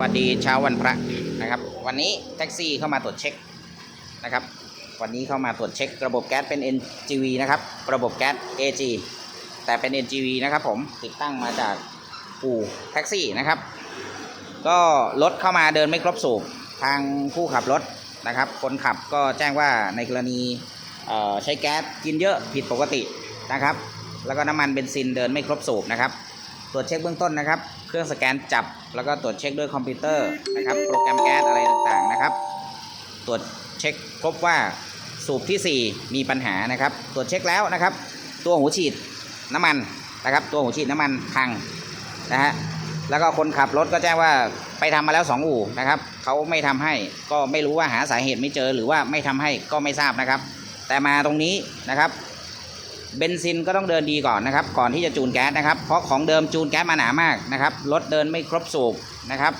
สวัสดีเช้าวันพระนะครับ วันนี้แท็กซี่เข้ามาตรวจเช็คนะครับ วันนี้เข้ามาตรวจเช็ค ระบบแก๊สเป็น NGV นะครับ ระบบแก๊ส AG แต่เป็น NGV นะครับผมติดตั้งมาจากอู่แท็กซี่นะครับ ก็รถเข้ามาเดินไม่ครบสูบทางผู้ขับรถนะครับ คนขับก็แจ้งว่าในกรณีใช้แก๊สกินเยอะผิดปกตินะครับ แล้วก็น้ำมันเบนซินเดินไม่ครบสูบนะครับ ตรวจเช็คเบื้องต้นนะครับ เครื่องสแกนจับ แล้วก็ตรวจเช็คด้วยคอมพิวเตอร์นะครับ โปรแกรมแก๊สอะไรต่างๆนะครับ ตรวจเช็คพบว่าสูบทีสี่4 มีปัญหานะครับ ตรวจเช็คแล้วนะครับ ตัวหูฉีดน้ำมันนะครับ ตัวหูฉีดน้ำมันพังนะฮะแล้วก็คนขับรถก็แจ้งว่าไปทำมาแล้วสองอู่นะครับเขาไม่ทำให้ก็ไม่รู้ว่าหาสาเหตุไม่เจอหรือว่าไม่ทำให้ก็ไม่ทราบนะครับ แต่มาตรงนี้นะครับ เบนซินก็ต้องเดินดีก่อนนะครับ ก่อนที่จะจูนแก๊สนะครับ เพราะของเดิมจูนแก๊สมาหนามากนะครับ รถเดินไม่ครบสูบนะครับ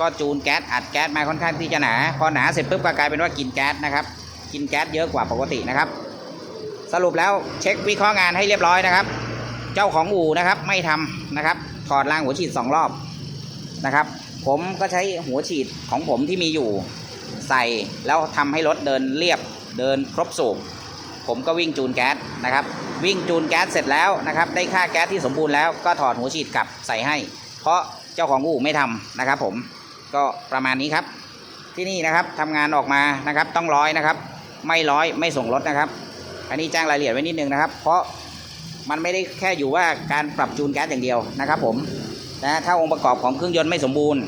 ก็จูนแก๊สอัดแก๊สมาค่อนข้างที่จะหนา พอหนาเสร็จปุ๊บก็กลายเป็นว่ากินแก๊สนะครับ กินแก๊สเยอะกว่าปกตินะครับ สรุปแล้วเช็ควิเคราะห์งานให้เรียบร้อยนะครับ เจ้าของอู่นะครับไม่ทำนะครับ ถอดรางหัวฉีดสองรอบนะครับ ผมก็ใช้หัวฉีดของผมที่มีอยู่ใส่แล้วทำให้รถเดินเรียบเดินครบสูบ ผมก็วิ่งจูนแก๊สนะครับ วิ่งจูนแก๊สเสร็จแล้วนะครับ ได้ค่าแก๊สที่สมบูรณ์แล้วก็ถอดหัวฉีดกลับใส่ให้ เพราะเจ้าของอู่ไม่ทำนะครับ ผมก็ประมาณนี้ครับ ที่นี่นะครับทำงานออกมานะครับ ต้องร้อยนะครับ ไม่ร้อยไม่ส่งรถนะครับ อันนี้แจ้งรายละเอียดไว้นิดนึงนะครับ เพราะมันไม่ได้แค่อยู่ว่าการปรับจูนแก๊สอย่างเดียวนะครับ ผมนะถ้าองค์ประกอบของเครื่องยนต์ไม่สมบูรณ์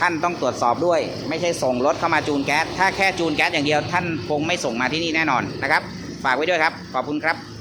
ท่านต้องตรวจสอบด้วย ไม่ใช่ส่งรถเข้ามาจูนแก๊สถ้าแค่จูนแก๊สอย่างเดียว ท่านคงไม่ส่งมาที่นี่แน่นอนนะครับ ฝากไว้ด้วยครับ ขอบคุณครับ